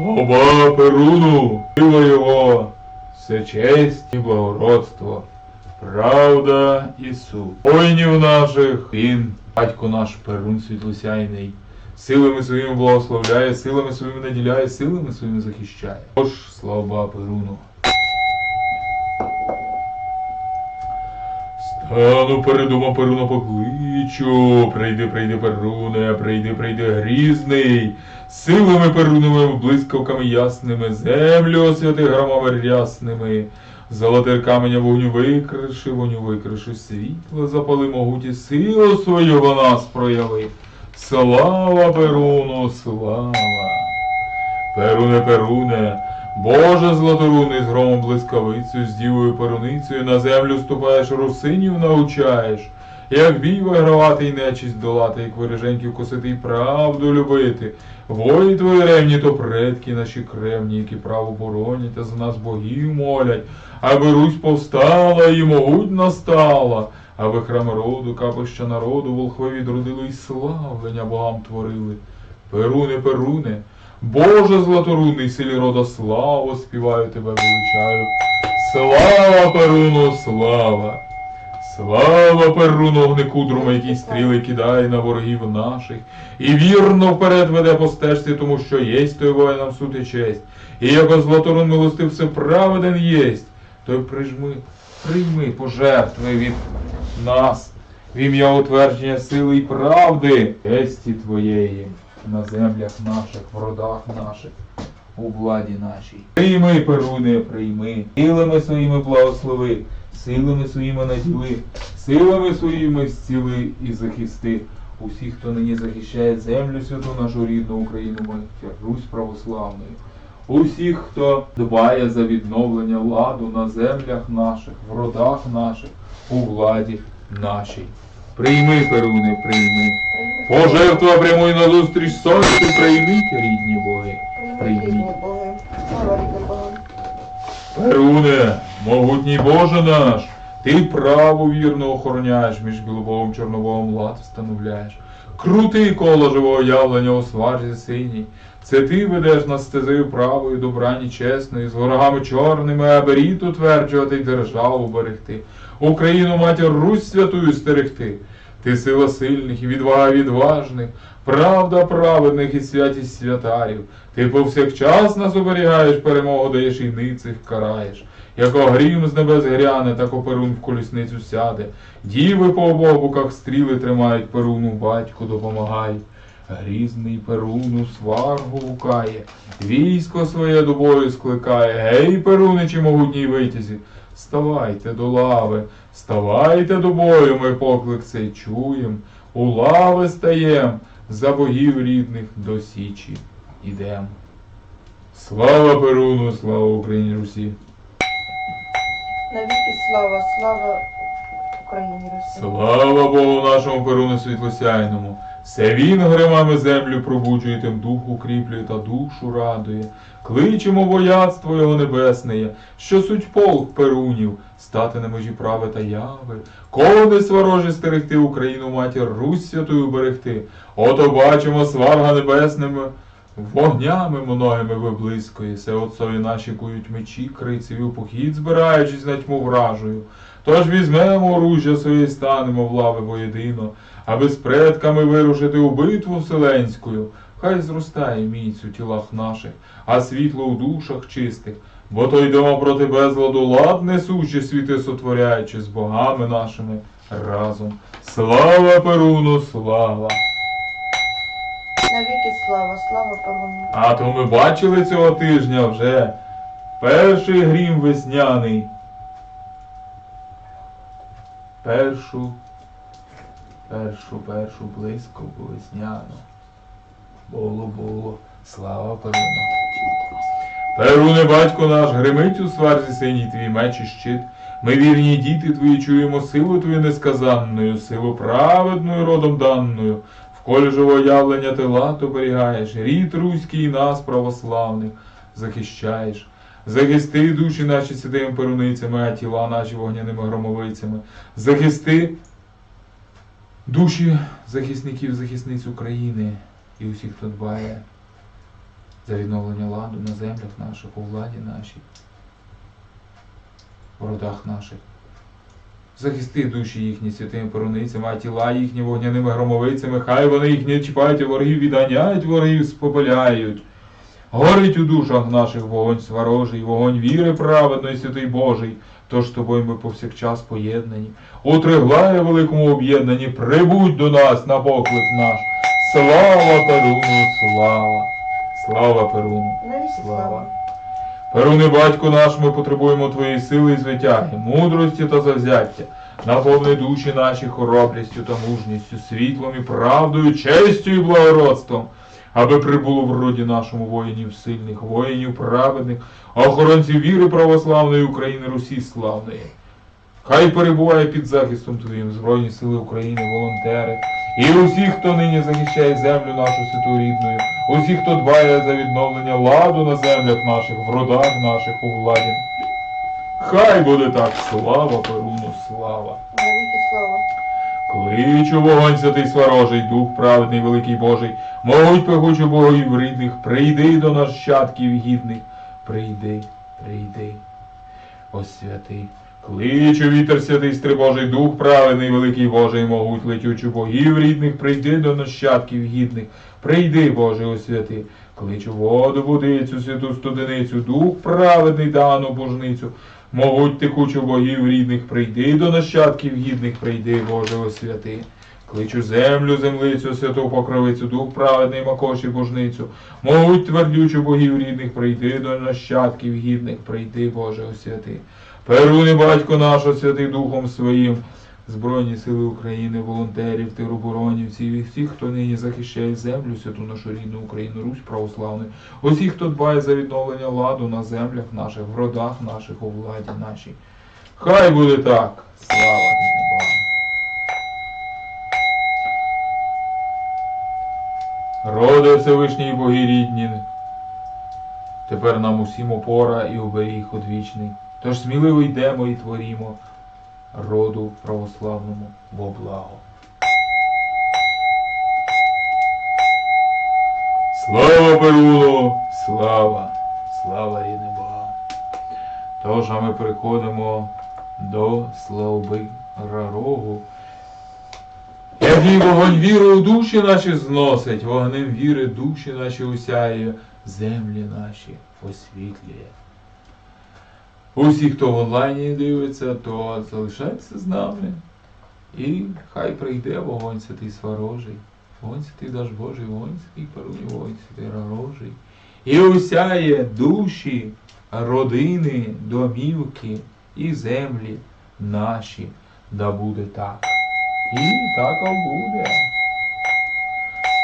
Оба Перуну, сила його, все честь і благородство, правда і суд. Воїнів наших він, батько наш Перун світлосяйний, силами своїми благословляє, силами своїми наділяє, силами своїми захищає. Тож, слава Перуну. Стану перед домом Перуна покличу, прийди, прийди, Перуне, прийди, прийди, грізний, силами Перуновими, блискавками ясними, землю освяти громами рясними, золоте каменя вогню викриши, вогню викриши, світло запали могуті, силу свою нас прояви. Слава Перуну, слава! Перуне, Перуне, Боже златоруний з громом блискавицею, з дівою перуницею на землю ступаєш, русинів научаєш, як бій вигравати й нечість долати, як виреженьків косити й правду любити. Вої твої ревні, то предки наші кремні, які право боронять, а за нас богів молять, аби Русь повстала і могутна стала, аби храм роду, капища народу, волхви відродили й славлення богам творили. Перуне, Перуне, Боже златорунний, силі рода славу, співаю тебе величаю. Слава Перуну, слава! Слава Перуну, огнекудрому, який стріли кидає на ворогів наших, і вірно вперед веде по стежці, тому що єсть той воїнам суд і честь. І як златорун милостив все праведен єсть, той прижми, прийми пожертви від нас, в ім'я утвердження сили і правди, честі твоєї на землях наших, в родах наших, у владі нашій. Прийми, Перуне, прийми, силами своїми благослови, силами своїми наділи, силами своїми зціли і захисти. Усіх, хто нині захищає землю святу нашу рідну Україну, матір, Русь православною. Усіх, хто дбає за відновлення ладу на землях наших, в родах наших, у владі нашій. Прийми, Перуне, прийми. Пожертва прямуй на зустріч сонцю, прийміть, рідні боги. Прийміть. Перуне, могутній Боже наш, ти право вірно охороняєш, між білобовим чорновом лад встановляєш. Крути коло живого явлення у сварзі синій. Це ти ведеш нас стезею правою, добрані чесної, з ворогами чорними, аби рід утверджувати й державу берегти. Україну матір Русь святую стерегти. Ти сила сильних і відвага відважних, правда праведних і святість святарів. Ти повсякчас нас оберігаєш, перемогу даєш і ницих караєш. Як огрім з небес гряне, так оперун в колісницю сяде. Діви по обох боках стріли тримають перуну, батьку допомагай. Грізний перуну сваргу гукає, військо своє до бою скликає. Гей, перуничі могутній витязі, ставайте до лави, ставайте до бою, ми поклик цей чуєм. У лави стаєм, за богів рідних до січі ідем. Слава Перуну, слава Україні Русі! Навіки слава, слава Україні Русі. Слава Богу нашому Перуну світлосяйному! Все він гримами землю пробуджує, тим дух укріплює та душу радує. Кличемо вояцтво його небесне, що суть полк перунів, стати на межі прави та яви, кони сварожі стерегти Україну, матір Русь святую берегти. Ото бачимо сварга небесними, вогнями многими виблискує, се отцові наші кують мечі, крицеві похід, збираючись на тьму вражою. Тож візьмемо оружжя своє, і станемо в лави воєдино, аби з предками вирушити у битву вселенською. Хай зростає міць у тілах наших, а світло у душах чистих, бо то йдемо проти безладу лад несучи, світи сотворяючи з богами нашими разом. Слава Перуну, слава! Навіки слава, слава Перуну. А то ми бачили цього тижня вже перший грім весняний. Першу, першу, першу блискавку весняну. Було, було, слава Перуну. Перуне, батько наш, гримить у сварзі синій твій меч і щит. Ми вірні діти твої чуємо силу твою несказанною, силу праведною родом даною. В колі живого явлення ти лад оберігаєш, рід руський нас, православних, захищаєш. Захисти душі наші святими перуницями, а тіла наші вогняними громовицями. Захисти душі захисників, захисниць України і усіх, хто дбає за відновлення ладу на землях наших, у владі нашій, в родах наших. Захисти душі їхні святими поруницями, а тіла їхні вогняними громовицями, хай вони їх не чіпають, а ворогів відганяють, ворогів спопиляють. Горить у душах наших вогонь сварожий, вогонь віри праведної, святий Божий, тож з тобою ми повсякчас поєднані. У триглає великому об'єднанні, прибудь до нас на поклик наш. Слава Перуну, слава! Слава Перуну! Слава. Перуни, батько наш, ми потребуємо твоєї сили і звитяги, мудрості та завзяття. Наповни душі наші хоробрістю та мужністю, світлом і правдою, честю і благородством, аби прибуло в роді нашому воїнів сильних, воїнів праведних, охоронців віри православної України, Русі славної. Хай перебуває під захистом Твоїм Збройні Сили України, волонтери, і усі, хто нині захищає землю нашу святу рідною, усі, хто дбає за відновлення ладу на землях наших, в родах наших, у владі. Хай буде так, слава Перуну, слава. Навіки слава. Кличу вогонь святий сварожий, дух праведний, великий Божий, могуть пекучу богів рідних, прийди до нащадків гідних, прийди, прийди, о святий. Кличу вітер святий стрибожий, дух праведний, великий Божий, могуть летючу богів рідних, прийди до нащадків гідних, прийди, Боже, о святий. Кличу воду, водицю, святу студеницю, дух праведний, дану божницю, Могуть текучу богів рідних, прийди до нащадків гідних, прийди, Боже освяти. Кличу землю, землицю, святу покровицю, дух праведний, макоші божницю. Могуть твердючу богів рідних, прийди до нащадків гідних, прийди, Боже освяти. Перуни, батько наш, о святий Духом своїм, Збройні сили України, волонтерів, тероборонівців і всіх, хто нині захищає землю, святу нашу рідну Україну, Русь православну, усіх, хто дбає за відновлення ладу на землях наших, в родах наших, у владі нашій. Хай буде так. Слава Богу. Роди Всевишній Боги рідні, тепер нам усім опора і оберіг одвічний. Тож сміливо йдемо і творімо роду православному во благо. Слава Перуну! Слава! Слава рідним Богам! Тож а ми переходимо до слави Рарогу. Який вогонь віри у душі наші зносить, вогнем віри душі наші усяє, землі наші освітлює. Усі, хто в онлайні дивиться, то залишайтеся з нами. І хай прийде вогонь святий сварожий, вогонь святий Даж Божий, вогонь святий Перуні, вогонь святий Рарожий. І усяє душі, родини, домівки і землі наші, да буде так. І так буде.